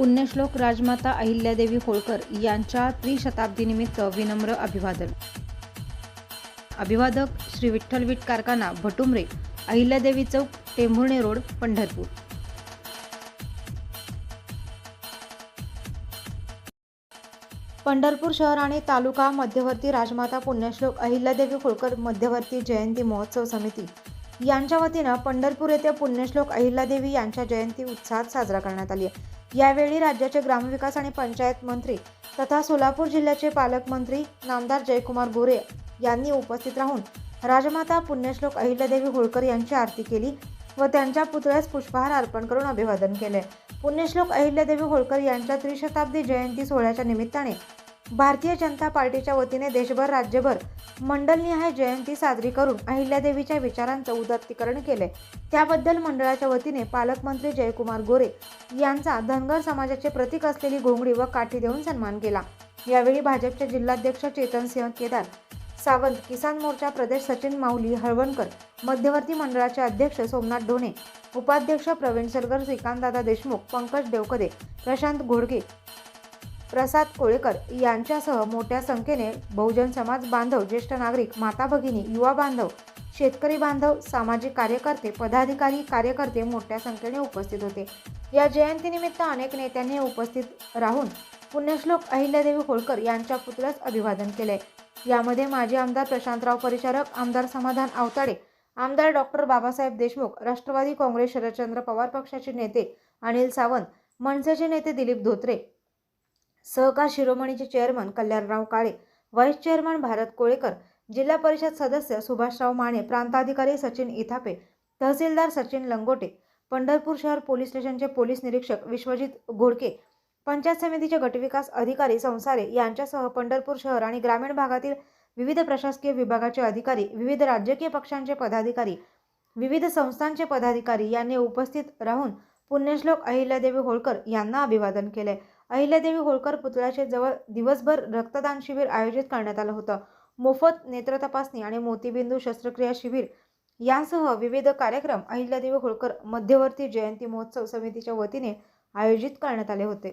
पुण्यश्लोक राजमाता अहिल्यादेवी होळकर यांच्या त्रिशताब्दीनिमित्त विनम्र अभिवादन. अभिवादक श्री विठ्ठल विट कारखाना भटुमरे अहिल्यादेवी चौक टेंभुर्णे रोड पंढरपूर. पंढरपूर शहर आणि तालुका मध्यवर्ती राजमाता पुण्यश्लोक अहिल्यादेवी होळकर मध्यवर्ती जयंती महोत्सव समिती यांच्या वतीनं पंढरपूर येथे पुण्यश्लोक अहिल्यादेवी यांच्या जयंती उत्साहात साजरा करण्यात आली आहे. यावेळी राज्याचे ग्रामविकास आणि पंचायत मंत्री तथा सोलापूर जिल्ह्याचे पालकमंत्री नामदार जयकुमार गोरे यांनी उपस्थित राहून राजमाता पुण्यश्लोक अहिल्यादेवी होळकर यांची आरती केली व त्यांच्या पुतळ्यास पुष्पहार अर्पण करून अभिवादन केले. पुण्यश्लोक अहिल्यादेवी होळकर यांच्या त्रिशताब्दी जयंती सोहळ्याच्या निमित्ताने भारतीय जनता पार्टीच्या वतीने देशभर राज्यभर मंडलनिहाय जयंती साजरी करून अहिल्यादेवीच्या विचारांचं उदात्तीकरण केले त्याबद्दल मंडळाच्या वतीने पालकमंत्री जयकुमार गोरे यांचा धनगर समाजाचे प्रतीक असलेली घोंगडी व काठी देऊन सन्मान केला. यावेळी भाजपचे जिल्हाध्यक्ष चेतन सिंह केदार सावंत किसान मोर्चा प्रदेश सचिन माऊली हळवणकर मध्यवर्ती मंडळाचे अध्यक्ष सोमनाथ ढोणे उपाध्यक्ष प्रवीण सरगर श्रीकांतदादा देशमुख पंकज देवकदे प्रशांत घोडगे प्रसाद कोळेकर यांच्यासह मोठ्या संख्येने बहुजन समाज बांधव ज्येष्ठ नागरिक माता भगिनी युवा बांधव शेतकरी बांधव सामाजिक कार्यकर्ते पदाधिकारी कार्यकर्ते मोठ्या संख्येने उपस्थित होते. या जयंतीनिमित्त अनेक नेत्यांनी उपस्थित राहून पुण्यश्लोक अहिल्यादेवी होळकर यांच्या पुतळ्यास अभिवादन केले. यामध्ये माजी आमदार प्रशांतराव परिचारक आमदार समाधान आवताडे आमदार डॉक्टर बाबासाहेब देशमुख राष्ट्रवादी काँग्रेस शरदचंद्र पवार पक्षाचे नेते अनिल सावंत मनसेचे नेते दिलीप धोत्रे सहकार शिरोमणीचे chairman Kalyanrao Kale vice chairman Bharat Kolekar जिल्हा परिषद सदस्य सुभाषराव माने प्रांताधिकारी सचिन इथापे तहसीलदार सचिन लंगोटे पंढरपूर शहर पोलीस स्टेशनचे पोलीस निरीक्षक विश्वजित घोडके पंचायत समितीचे गटविकास अधिकारी संसारे यांच्यासह पंढरपूर शहर आणि ग्रामीण भागातील विविध प्रशासकीय विभागाचे अधिकारी विविध राजकीय पक्षांचे पदाधिकारी विविध संस्थांचे पदाधिकारी यांनी उपस्थित राहून पुण्यश्लोक अहिल्यादेवी होळकर यांना अभिवादन केले अहिल्यादेवी होळकर पुतळ्याचे जवळ दिवसभर रक्तदान शिबिर आयोजित करण्यात आलं होतं. मोफत नेत्र तपासणी आणि मोतीबिंदू शस्त्रक्रिया शिबिर यांसह विविध कार्यक्रम अहिल्यादेवी होळकर मध्यवर्ती जयंती महोत्सव समितीच्या वतीने आयोजित करण्यात आले होते.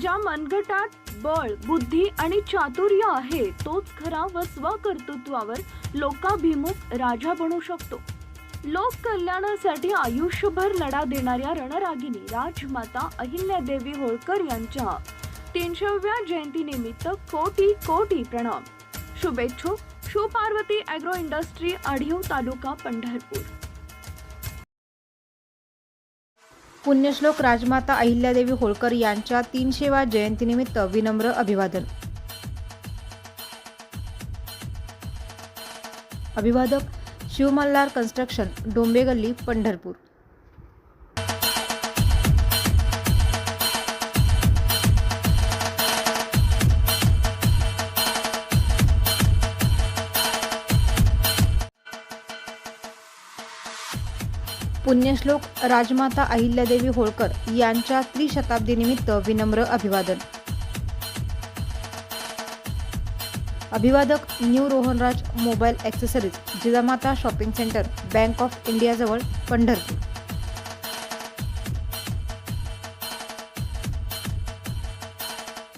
ज्या मनगटात बळ बुद्धी आणि चातुर्य आहे तोच खरा व स्वकर्तृत्वावर लोकाभिमुख राजा बनू शकतो. लोक कल्याणासाठी आयुष्यभर लढा देणाऱ्या रणरागिनी राजमाता अहिल्यादेवी होळकर यांच्या तीनशेव्या जयंतीनिमित्त कोटी कोटी प्रणाम. शुभेच्छुक शुपार्वती अॅग्रो इंडस्ट्री आढीव तालुका पंढरपूर. पुण्यश्लोक राजमाता अहिल्यादेवी होळकर यांच्या तीनशेवा जयंतीनिमित्त विनम्र अभिवादन. अभिवादक शिवमल्हार कन्स्ट्रक्शन डोंबेगल्ली पंढरपूर. पुण्यश्लोक राजमाता अहिल्यादेवी होळकर यांच्या त्रिशताब्दीनिमित्त विनम्र अभिवादन. अभिवादक new Rohanraj mobile accessories Jijamata shopping centre bank of इंडियाजवळ Pandharpur.